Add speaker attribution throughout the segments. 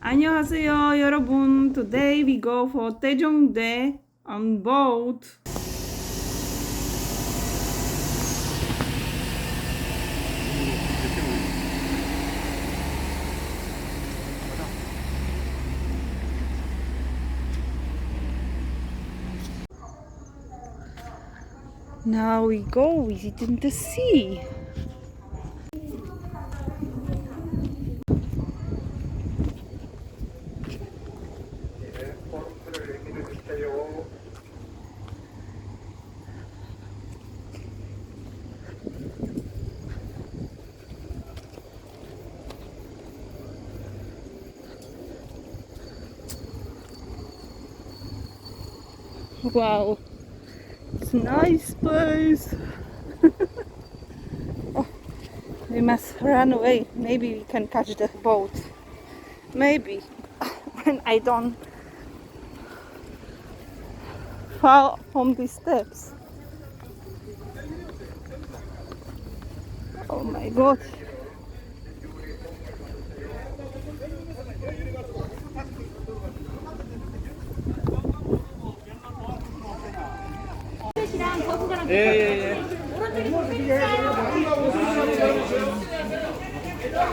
Speaker 1: 안녕하세요, 여러분. Today we go for Daejeongdae on boat. Now we go visiting the sea. Wow, it's a nice place. oh, we must run away. Maybe we can catch the boat. Maybe when I don't fall from the steps. Oh my god.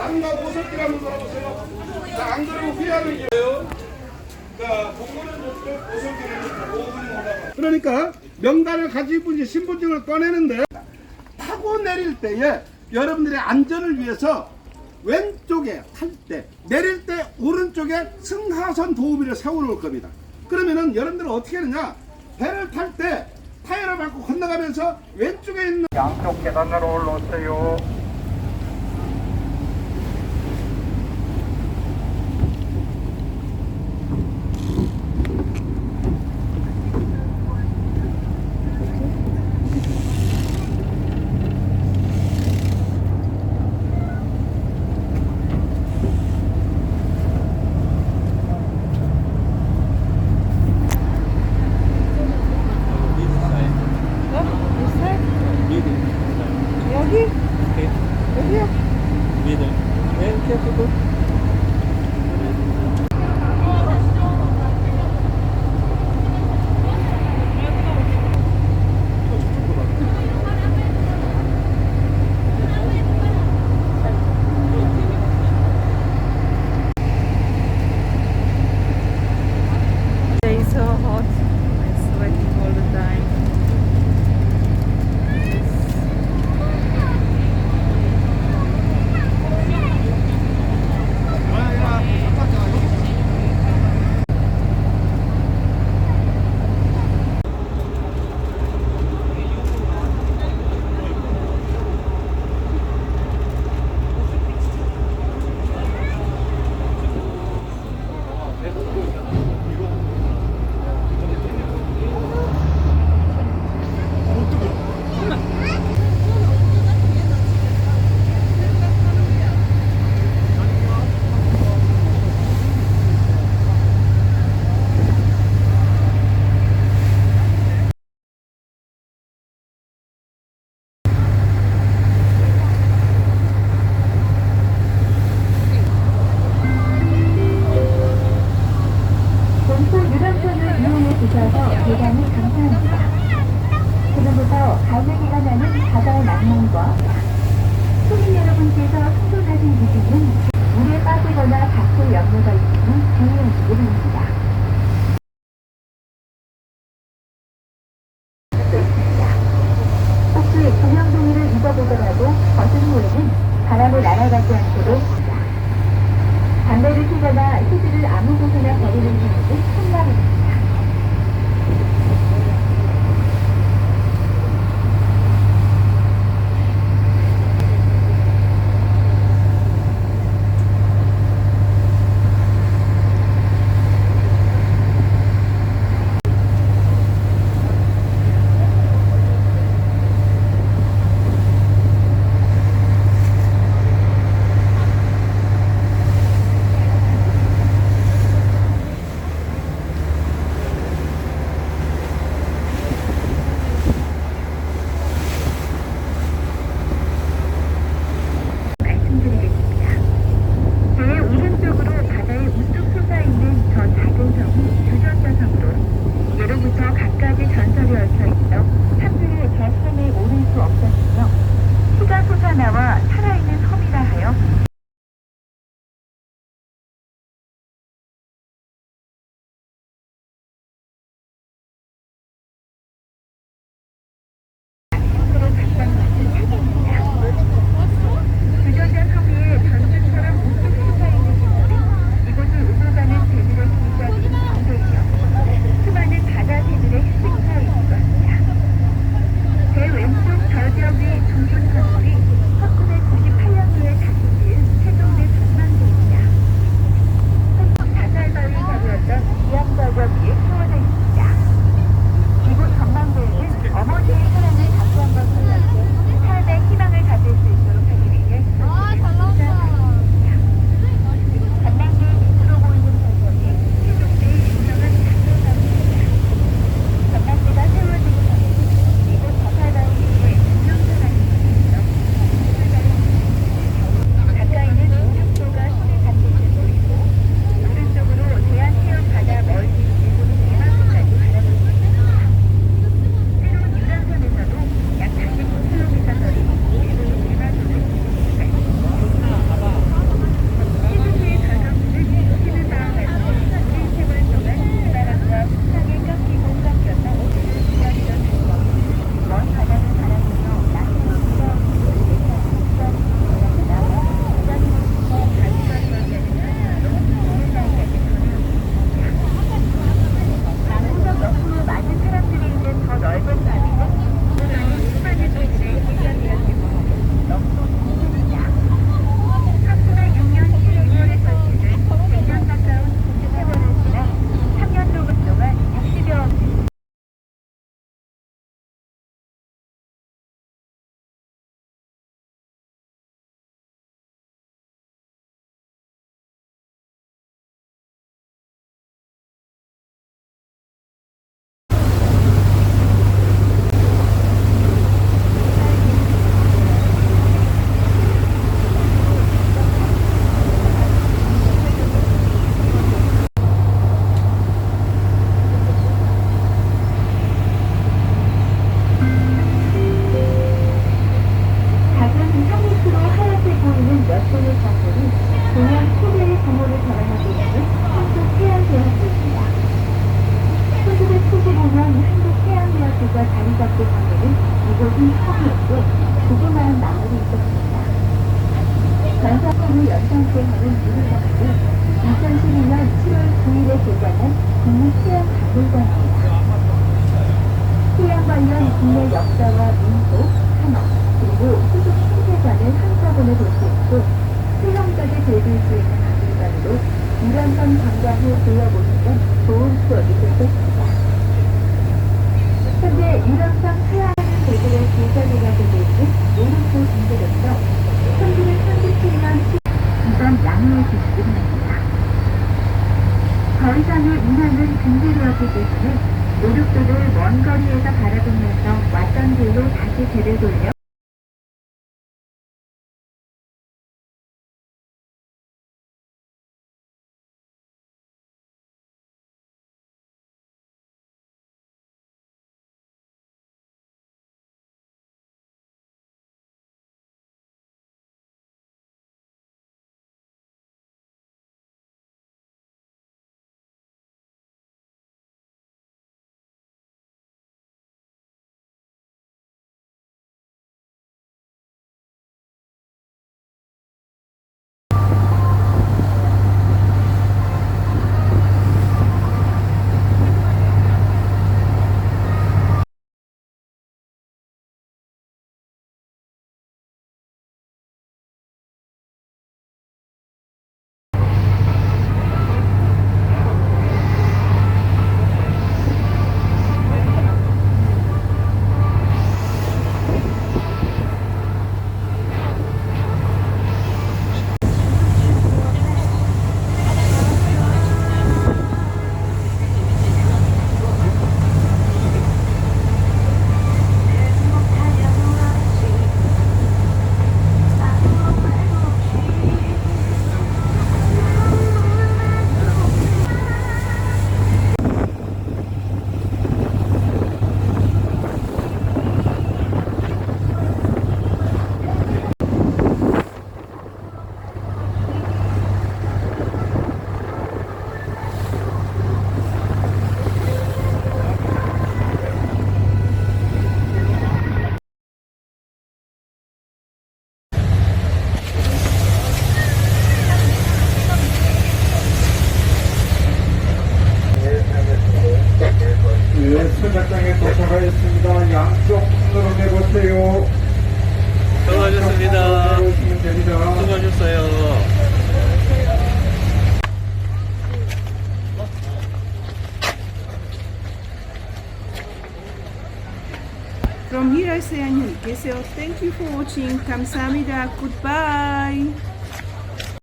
Speaker 2: 안가 보석기를 한번 물어보세요. 자, 안 그러면 후회하는 거예요. 자, 공무원 목표 보석기를 5분이 올라가. 그러니까 명단을 가지고 이제 신분증을 꺼내는데 타고 내릴 때에 여러분들의 안전을 위해서 왼쪽에 탈 때, 내릴 때 오른쪽에 승하선 도우미를 세워놓을 겁니다. 그러면은 여러분들은 어떻게 하느냐? 배를 탈 때 타이어를 밟고 건너가면서 왼쪽에 있는
Speaker 3: 양쪽 계단으로 올라오세요.
Speaker 1: 여기? 여기요? It's
Speaker 4: 주셔서 대단히 감사합니다. 지금부터 갈매기가 나는 바다의 낭만과 시민 여러분께서 생존하신 기준은 물에 빠지거나 다칠 염려가 있으면 주의하시기 바랍니다. 혹시 구명종이를 입어보더라도 겉은 모에는 바람을 날아가지 않도 never 왼 고구마한 마을이 있었습니다. 전사포로 연상공원은 유일하고 2012년 7월 9일에 개장한 국립해양박물관입니다. 해양 관련 국내 역사와 민속, 산업, 그리고 수족 생태관을 한꺼번에 볼 수 있고 수영까지 즐길 수 있는 박물관으로 우량선 관광 후 둘러보시면 좋은 추억이 될 것입니다. 현재 유람선 하양 하는 배들의 제자리가 되고 있는 오른쪽 군대로서 평균 37만 이번 양해해 주시기 바랍니다. 더 이상의 인하는 금지되었기 때문에 노륙도를 먼 거리에서 바라보면서 왔던 길로 다시 배를 돌려
Speaker 2: 내보세요. 수고하셨습니다.
Speaker 5: 수고하셨어요.
Speaker 1: From here I say 안녕히 계세요. Thank you for watching. 감사합니다. Goodbye.